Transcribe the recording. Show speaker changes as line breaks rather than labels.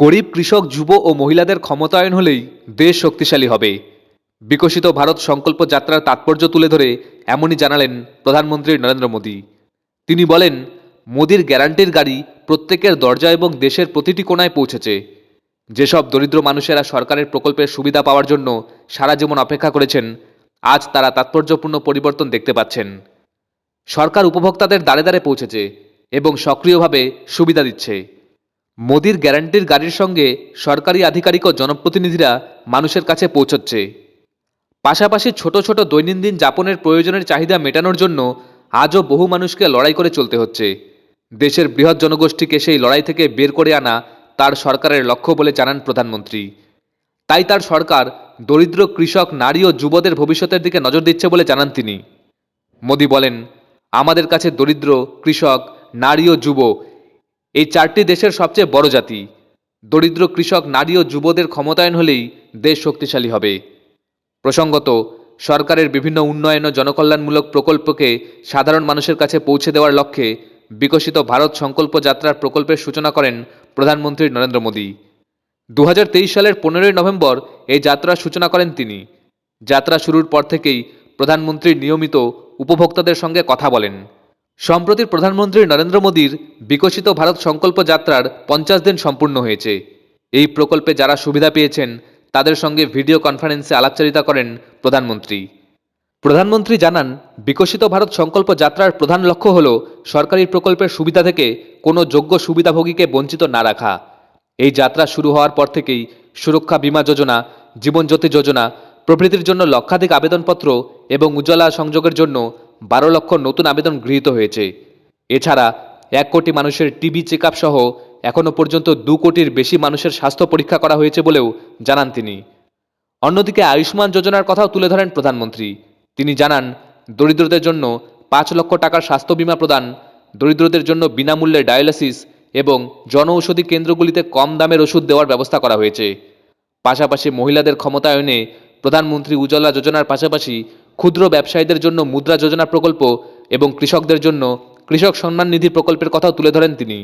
গরিব কৃষক, যুব ও মহিলাদের ক্ষমতায়ন হলেই দেশ শক্তিশালী হবে। বিকশিত ভারত সংকল্প যাত্রার তাৎপর্য তুলে ধরে এমনই জানালেন প্রধানমন্ত্রী নরেন্দ্র মোদী। তিনি বলেন, মোদীর গ্যারান্টির গাড়ি প্রত্যেকের দরজা এবং দেশের প্রতিটি কোণায় পৌঁছেছে। যেসব দরিদ্র মানুষেরা সরকারের প্রকল্পের সুবিধা পাওয়ার জন্য সারা জীবন অপেক্ষা করেছেন, আজ তারা তাৎপর্যপূর্ণ পরিবর্তন দেখতে পাচ্ছেন। সরকার উপভোক্তাদের দ্বারে দ্বারে পৌঁছেছে এবং সক্রিয়ভাবে সুবিধা দিচ্ছে। মোদির গ্যারান্টির গাড়ির সঙ্গে সরকারি আধিকারিক ও জনপ্রতিনিধিরা মানুষের কাছে পৌঁছচ্ছে। পাশাপাশি ছোট ছোট দৈনন্দিন যাপনের প্রয়োজনের চাহিদা মেটানোর জন্য আজও বহু মানুষকে লড়াই করে চলতে হচ্ছে। দেশের বৃহৎ জনগোষ্ঠীকে সেই লড়াই থেকে বের করে আনা তার সরকারের লক্ষ্য বলে জানান প্রধানমন্ত্রী। তাই তার সরকার দরিদ্র কৃষক, নারী ও যুবদের ভবিষ্যতের দিকে নজর দিচ্ছে বলে জানান তিনি। মোদি বলেন, আমাদের কাছে দরিদ্র, কৃষক, নারী ও যুব এই চারটি দেশের সবচেয়ে বড় জাতি। দরিদ্র কৃষক, নারী ও যুবদের ক্ষমতায়ন হলেই দেশ শক্তিশালী হবে। প্রসঙ্গত, সরকারের বিভিন্ন উন্নয়ন ও জনকল্যাণমূলক প্রকল্পকে সাধারণ মানুষের কাছে পৌঁছে দেওয়ার লক্ষ্যে বিকশিত ভারত সংকল্প যাত্রার প্রকল্পের সূচনা করেন প্রধানমন্ত্রী নরেন্দ্র মোদী। দু হাজার তেইশ সালের পনেরোই নভেম্বর এই যাত্রার সূচনা করেন তিনি। যাত্রা শুরুর পর থেকেই প্রধানমন্ত্রী নিয়মিত উপভোক্তাদের সঙ্গে কথা বলেন। সম্প্রতি প্রধানমন্ত্রী নরেন্দ্র মোদীর বিকশিত ভারত সংকল্প যাত্রার পঞ্চাশ দিন সম্পূর্ণ হয়েছে। এই প্রকল্পে যারা সুবিধা পেয়েছেন, তাদের সঙ্গে ভিডিও কনফারেন্সে আলাপচারিতা করেন প্রধানমন্ত্রী। প্রধানমন্ত্রী জানান, বিকশিত ভারত সংকল্প যাত্রার প্রধান লক্ষ্য হল সরকারি প্রকল্পের সুবিধা থেকে কোনো যোগ্য সুবিধাভোগীকে বঞ্চিত না রাখা। এই যাত্রা শুরু হওয়ার পর থেকেই সুরক্ষা বীমা যোজনা, জীবনজ্যোতি যোজনা, প্রভৃতির জন্য লক্ষাধিক আবেদনপত্র এবং উজ্জ্বলা সংযোগের জন্য বারো লক্ষ নতুন আবেদন গৃহীত হয়েছে। এছাড়া এক কোটি মানুষের টিবি চেক সহ এখনও পর্যন্ত দু কোটির বেশি মানুষের স্বাস্থ্য পরীক্ষা করা হয়েছে বলেও জানান তিনি। অন্যদিকে আয়ুষ্মান যোজনার কথাও তুলে ধরেন প্রধানমন্ত্রী। তিনি জানান, দরিদ্রদের জন্য পাঁচ লক্ষ টাকার স্বাস্থ্য বীমা প্রদান, দরিদ্রদের জন্য বিনামূল্যে ডায়ালিসিস এবং জনঔষধি কেন্দ্রগুলিতে কম দামের ওষুধ দেওয়ার ব্যবস্থা করা হয়েছে। পাশাপাশি মহিলাদের ক্ষমতায়নে প্রধানমন্ত্রী উজ্জ্বলা যোজনার পাশাপাশি ক্ষুদ্র ব্যবসায়ীদের জন্য মুদ্রা যোজনা প্রকল্প এবং কৃষকদের জন্য কৃষক সম্মান নিধি প্রকল্পের কথাও তুলে ধরেন তিনি।